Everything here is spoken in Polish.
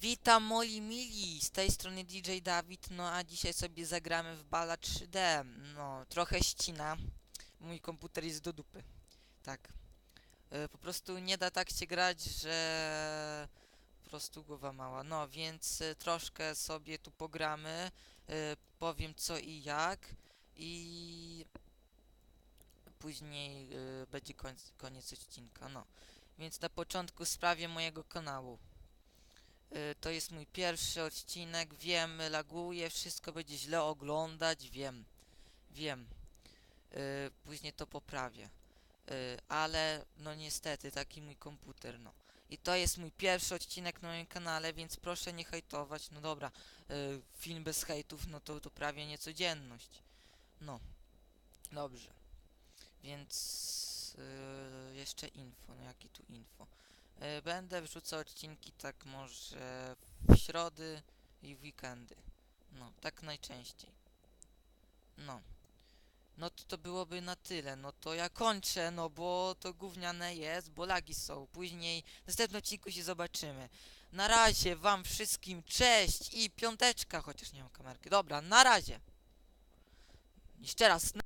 Witam moi mili, z tej strony DJ Dawid, no a dzisiaj sobie zagramy w Bala 3D. No, trochę ścina, mój komputer jest do dupy. Tak. E, po prostu nie da tak się grać, że po prostu głowa mała. No, więc e, troszkę sobie tu pogramy, e, powiem co i jak i później będzie końc, koniec odcinka, no. Więc na początku sprawię mojego kanału. Y, To jest mój pierwszy odcinek, wiem, laguje, wszystko będzie źle oglądać, wiem, wiem. Y, Później to poprawię. Y, Ale no niestety, taki mój komputer, no. I to jest mój pierwszy odcinek na moim kanale, więc proszę nie hejtować. No dobra, film bez hejtów, no to, to prawie niecodzienność. No, dobrze. Więc y, jeszcze info, no jakie tu info. E, Będę wrzucał odcinki tak może w środy i w weekendy. No, tak najczęściej. No. No to to byłoby na tyle. No to ja kończę, no bo to gówniane jest, bo lagi są. Później w następnym odcinku się zobaczymy. Na razie wam wszystkim cześć i piąteczka, chociaż nie mam kamerki. Dobra, na razie. Jeszcze raz.